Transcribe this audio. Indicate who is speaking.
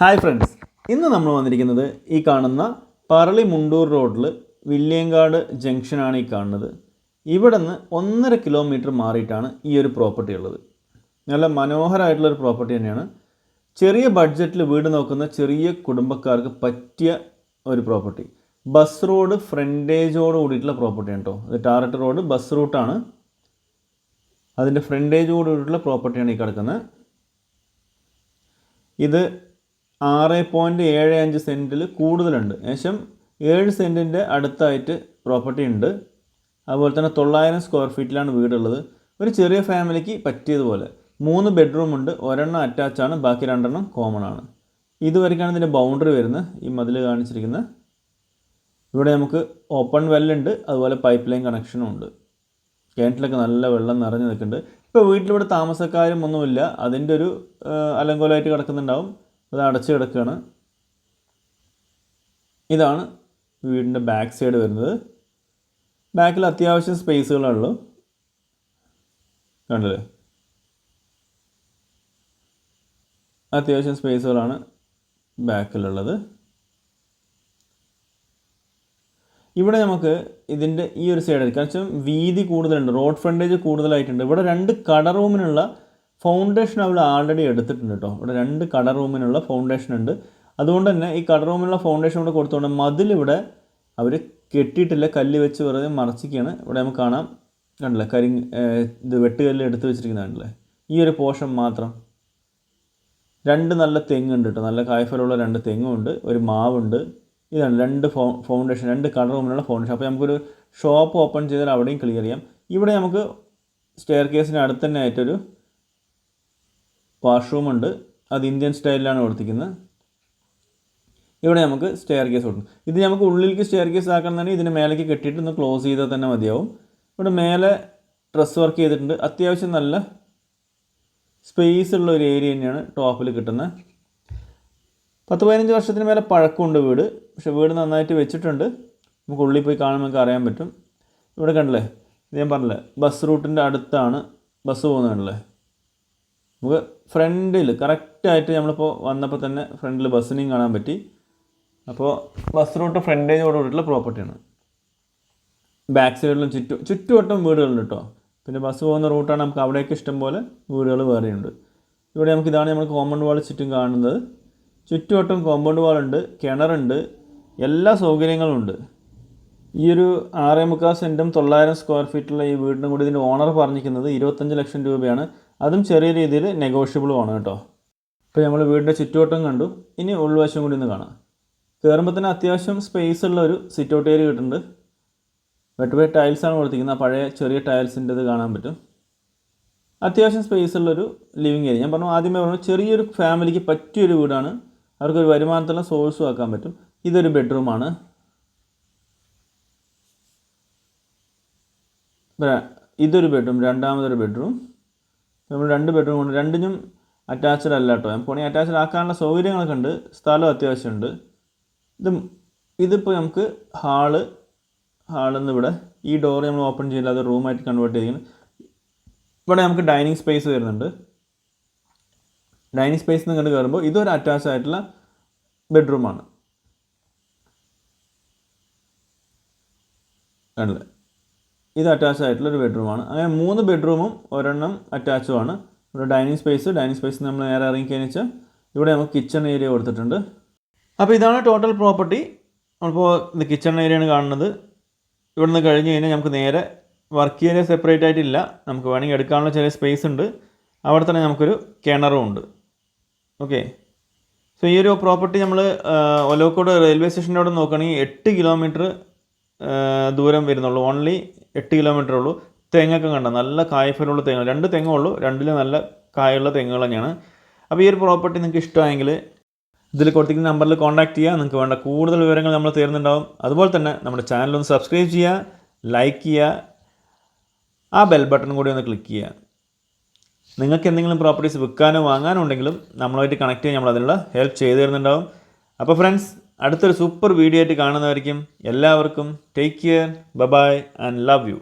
Speaker 1: Hi friends. ഇന്ന് നമ്മൾ വന്നിരിക്കുന്നത് ഈ കാണുന്ന പറളി മുണ്ടൂർ റോഡിൽ വില്ലിയങ്കാട് ജംഗ്ഷനാണ് ഈ കാണുന്നത്. ഇവിടെ നിന്ന് ഒന്നര കിലോമീറ്റർ മാറിയിട്ടാണ് ഈ ഒരു പ്രോപ്പർട്ടി ഉള്ളത്. നല്ല മനോഹരമായിട്ടുള്ള ഒരു പ്രോപ്പർട്ടി തന്നെയാണ്. ചെറിയ ബഡ്ജറ്റിൽ വീട് നോക്കുന്ന ചെറിയ കുടുംബക്കാർക്ക് പറ്റിയ ഒരു പ്രോപ്പർട്ടി. ബസ് റോഡ് ഫ്രണ്ടേജോട് കൂടിയിട്ടുള്ള പ്രോപ്പർട്ടിയാണ് കേട്ടോ. അത് ടാറട്ട് റോഡ് ബസ് റൂട്ടാണ്. അതിന്റെ ഫ്രണ്ടേജോട് കൂടിയിട്ടുള്ള പ്രോപ്പർട്ടിയാണ് ഈ കിടക്കുന്നത്. ഇത് ആറ് പോയിന്റ് ഏഴ് അഞ്ച് സെന്റിൽ കൂടുതലുണ്ട്. ഏകദേശം ഏഴ് സെന്റിന്റെ അടുത്തായിട്ട് പ്രോപ്പർട്ടി ഉണ്ട്. അതുപോലെ തന്നെ തൊള്ളായിരം സ്ക്വയർ ഫീറ്റിലാണ് വീടുള്ളത്. ഒരു ചെറിയ ഫാമിലിക്ക് പറ്റിയതുപോലെ. മൂന്ന് ബെഡ്റൂം ഉണ്ട്. ഒരെണ്ണം അറ്റാച്ച് ആണ്. ബാക്കി രണ്ടെണ്ണം കോമൺ ആണ്. ഇതുവരെയ്ക്കാണ് ഇതിന്റെ ബൗണ്ടറി വരുന്നത്. ഈ മതിൽ കാണിച്ചിരിക്കുന്നത് ഇവിടെ നമുക്ക് ഓപ്പൺ വെല്ലുണ്ട് അതുപോലെ പൈപ്പ് ലൈൻ കണക്ഷനും ഉണ്ട്. കിണറ്റിലൊക്കെ നല്ല വെള്ളം നിറഞ്ഞു നിൽക്കുന്നുണ്ട്. ഇപ്പോൾ വീട്ടിലിവിടെ താമസക്കാരും ഒന്നുമില്ല. അതിന്റെ ഒരു അലങ്കോലമായിട്ട് കിടക്കുന്നുണ്ടാവും. അത് അടച്ചു കിടക്കുകയാണ് ഇതാണ് വീടിന്റെ ബാക്ക് സൈഡ് വരുന്നത്. ബാക്കിൽ അത്യാവശ്യം സ്പേസുകളുള്ളൂ കണ്ടില്ലേ? അത്യാവശ്യം സ്പേസുകളാണ് ബാക്കിലുള്ളത് ഇവിടെ നമുക്ക് ഇതിന്റെ ഈ ഒരു സൈഡ് കാരണം വീതി കൂടുതലുണ്ട്. റോഡ് ഫ്രണ്ടേജ് കൂടുതലായിട്ടുണ്ട്. ഇവിടെ രണ്ട് കട റൂമിനുള്ള ഫൗണ്ടേഷൻ അവൾ ആൾറെഡി എടുത്തിട്ടുണ്ട് കേട്ടോ. ഇവിടെ രണ്ട് കട റൂമിനുള്ള ഫൗണ്ടേഷൻ ഉണ്ട്. അതുകൊണ്ട് തന്നെ ഈ കട റൂമിനുള്ള ഫൗണ്ടേഷൻ ഇവിടെ കൊടുത്തുകൊണ്ട് മതിലിവിടെ അവർ കെട്ടിയിട്ടില്ല. കല്ല് വെച്ച് വെറുതെ മറച്ചിക്കുകയാണ് ഇവിടെ നമുക്ക് കാണാം. കണ്ടില്ലേ? കരി ഇത് വെട്ടുകല്ല് എടുത്ത് വെച്ചിരിക്കുന്നതാണല്ലേ ഈ ഒരു പോർഷൻ മാത്രം. രണ്ട് നല്ല തെങ്ങുണ്ട് കേട്ടോ. നല്ല കായ്ഫലമുള്ള രണ്ട് തെങ്ങുണ്ട് ഒരു മാവുണ്ട്. ഇതാണ് രണ്ട് ഫൗണ്ടേഷൻ രണ്ട് കളർ റൂമിനുള്ള ഫൗണ്ടേഷൻ അപ്പോൾ നമുക്കൊരു ഷോപ്പ് ഓപ്പൺ ചെയ്താൽ അവിടെയും ക്ലിയർ ചെയ്യാം. ഇവിടെ നമുക്ക് സ്റ്റെയർ കേസിന് അടുത്ത് തന്നെ ആയിട്ടൊരു വാഷ്റൂം ഉണ്ട്. അത് ഇന്ത്യൻ സ്റ്റൈലിലാണ് കൊടുത്തിരിക്കുന്നത്. ഇവിടെ നമുക്ക് സ്റ്റെയർ കേസ് കൊടുക്കും. ഇത് നമുക്ക് ഉള്ളിലേക്ക് സ്റ്റെയർ കേസ് ആക്കണമെന്നുണ്ടെങ്കിൽ ഇതിന് മേലേക്ക് കെട്ടിയിട്ട് ഒന്ന് ക്ലോസ് ചെയ്താൽ തന്നെ മതിയാവും. ഇവിടെ മേലെ ഡ്രസ് വർക്ക് ചെയ്തിട്ടുണ്ട്. അത്യാവശ്യം നല്ല സ്പേസ് ഉള്ള ഒരു ഏരിയ തന്നെയാണ് ടോപ്പിൽ കിട്ടുന്നത്. പത്ത് പതിനഞ്ച് വർഷത്തിന് മേലെ പഴക്കമുണ്ട് വീട്. പക്ഷെ വീട് നന്നായിട്ട് വെച്ചിട്ടുണ്ട്. നമുക്ക് ഉള്ളിൽ പോയി കാണുമ്പോൾ നമുക്ക് അറിയാൻ പറ്റും. ഇവിടെ കണ്ടില്ലേ? ഇത് ഞാൻ പറഞ്ഞില്ലേ? ബസ് റൂട്ടിന്റെ അടുത്താണ് ബസ് പോകുന്നത് കണ്ടില്ലേ? നമുക്ക് ഫ്രണ്ടിൽ കറക്റ്റായിട്ട് നമ്മളിപ്പോൾ വന്നപ്പോൾ തന്നെ ഫ്രണ്ടിൽ ബസ്സിനെയും കാണാൻ പറ്റി. അപ്പോൾ ബസ് റൂട്ട് ഫ്രണ്ടേജോട് കൂടിയിട്ടുള്ള പ്രോപ്പർട്ടിയാണ് ബാക്ക് സൈഡിലും ചുറ്റും ചുറ്റുവട്ടം വീടുകളുണ്ട് കേട്ടോ പിന്നെ ബസ് പോകുന്ന റൂട്ടാണ് നമുക്ക് അവിടേക്ക് ഇഷ്ടം പോലെ വീടുകൾ വേറെയുണ്ട് ഇവിടെ നമുക്ക് ഇതാണ് നമ്മൾ കോമ്പൗണ്ട് വാൾ ചുറ്റും കാണുന്നത്. ചുറ്റുവട്ടം കോമ്പൗണ്ട് വാളുണ്ട് കിണറുണ്ട് എല്ലാ സൗകര്യങ്ങളും ഉണ്ട്. ഈ ഒരു ആറേ മുക്കാൽ സെന്റും തൊള്ളായിരം സ്ക്വയർ ഫീറ്റുള്ള ഈ വീടിനും കൂടി ഇതിന്റെ ഓണർ പറഞ്ഞിരിക്കുന്നത് ഇരുപത്തഞ്ച് ലക്ഷം രൂപയാണ്. അതും ചെറിയ രീതിയിൽ നെഗോഷ്യബിളും ആണ് കേട്ടോ. ഇപ്പോൾ നമ്മൾ വീടിന്റെ ചുറ്റുവട്ടം കണ്ടു. ഇനി ഉൾവശം കൂടി ഒന്ന് കാണാം. കയറുമ്പോൾ തന്നെ അത്യാവശ്യം സ്പേസ് ഉള്ള ഒരു സിറ്റ് ഔട്ട് ഏരിയ കിട്ടുന്നുണ്ട്. വെട്ട് വെട്ട് ടൈൽസാണ് കൊടുത്തിരിക്കുന്നത്. പഴയ ചെറിയ ടൈൽസിന്റെ ഇത് കാണാൻ പറ്റും. അത്യാവശ്യം സ്പേസ് ഉള്ളൊരു ലിവിങ് ഏരിയ ഞാൻ പറഞ്ഞു ആദ്യമേ പറഞ്ഞു ചെറിയൊരു ഫാമിലിക്ക് പറ്റിയൊരു വീടാണ്. അവർക്കൊരു വരുമാനത്തിലുള്ള സോഴ്സും ആക്കാൻ പറ്റും. ഇതൊരു ബെഡ്റൂമാണ് ഇതൊരു ബെഡ്റൂം രണ്ടാമതൊരു ബെഡ്റൂം നമ്മൾ രണ്ട് ബെഡ്റൂം ഉണ്ട് രണ്ടിനും അറ്റാച്ച്ഡ് അല്ല കേട്ടോ നമുക്ക് വേണമെങ്കിൽ അറ്റാച്ച്ഡ് ആക്കാനുള്ള സൗകര്യങ്ങളൊക്കെ ഉണ്ട്. സ്ഥലം അത്യാവശ്യമുണ്ട്. ഇത് ഇതിപ്പോൾ നമുക്ക് ഹാൾ ഹാളിൽ നിന്ന് ഇവിടെ ഈ ഡോർ നമ്മൾ ഓപ്പൺ ചെയ്യില്ല അത് റൂമായിട്ട് കൺവേർട്ട് ചെയ്തിരിക്കുന്നത് ഇവിടെ നമുക്ക് ഡൈനിങ് സ്പേസ് വരുന്നുണ്ട്. ഡൈനിങ് സ്പേസ് നിന്ന് കണ്ട് കയറുമ്പോൾ ഇതൊരു അറ്റാച്ച് ആയിട്ടുള്ള ബെഡ്റൂമാണ് കണ്ടില്ലേ? ഇത് അറ്റാച്ച് ആയിട്ടുള്ള ഒരു ബെഡ്റൂമാണ് അങ്ങനെ മൂന്ന് ബെഡ്റൂമും ഒരെണ്ണം അറ്റാച്ചും ആണ്. ഇവിടെ ഡൈനിങ് സ്പേസ് ഡൈനിങ് സ്പേസ് നമ്മൾ നേരെ ഇറങ്ങി കഴിഞ്ഞാൽ ഇവിടെ നമുക്ക് കിച്ചൺ ഏരിയ കൊടുത്തിട്ടുണ്ട്. അപ്പോൾ ഇതാണ് ടോട്ടൽ പ്രോപ്പർട്ടി നമ്മളിപ്പോൾ ഇത് കിച്ചൺ ഏരിയയാണ് കാണുന്നത്. ഇവിടെ നിന്ന് കഴിഞ്ഞ് കഴിഞ്ഞാൽ നമുക്ക് നേരെ വർക്ക് ഏരിയ സെപ്പറേറ്റ് ആയിട്ടില്ല. നമുക്ക് വേണമെങ്കിൽ എടുക്കാനുള്ള ചെറിയ സ്പേസ് ഉണ്ട്. അവിടെ തന്നെ നമുക്കൊരു കിണറും ഉണ്ട്. ഓക്കെ സോ ഈ ഒരു പ്രോപ്പർട്ടി നമ്മൾ ഒലോക്കോട് റെയിൽവേ സ്റ്റേഷന്റെ അവിടെ നോക്കുകയാണെങ്കിൽ എട്ട് കിലോമീറ്റർ ദൂരം വരുന്നുള്ളൂ. ഓൺലി എട്ട് കിലോമീറ്റർ ഉള്ളൂ. തെങ്ങൊക്കെ കണ്ട? നല്ല കായ്ഫലുള്ള തെങ്ങ്. രണ്ട് തെങ്ങുള്ളൂ രണ്ടിൽ നല്ല കായുള്ള തെങ്ങുകൾ തന്നെയാണ്. അപ്പോൾ ഈ ഒരു പ്രോപ്പർട്ടി നിങ്ങൾക്ക് ഇഷ്ടമായെങ്കിൽ ഇതിൽ കൊടുത്തിരിക്കുന്ന നമ്പറിൽ കോൺടാക്ട് ചെയ്യുക. നിങ്ങൾക്ക് വേണ്ട കൂടുതൽ വിവരങ്ങൾ നമ്മൾ തരുന്നുണ്ടാവും. അതുപോലെ തന്നെ നമ്മുടെ ചാനൽ ഒന്ന് സബ്സ്ക്രൈബ് ചെയ്യുക ലൈക്ക് ചെയ്യുക ആ ബെൽ ബട്ടൺ കൂടി ഒന്ന് ക്ലിക്ക് ചെയ്യുക. നിങ്ങൾക്ക് എന്തെങ്കിലും പ്രോപ്പർട്ടീസ് വിൽക്കാനോ വാങ്ങാനോ ഉണ്ടെങ്കിലും നമ്മളുമായിട്ട് കണക്ട് ചെയ്യാൻ നമ്മൾ അതിനുള്ള ഹെൽപ്പ് ചെയ്തു തരുന്നുണ്ടാവും. അപ്പോൾ ഫ്രണ്ട്സ് അടുത്തൊരു സൂപ്പർ വീഡിയോ ആയിട്ട് കാണുന്നവർക്കും എല്ലാവർക്കും take care bye bye and love you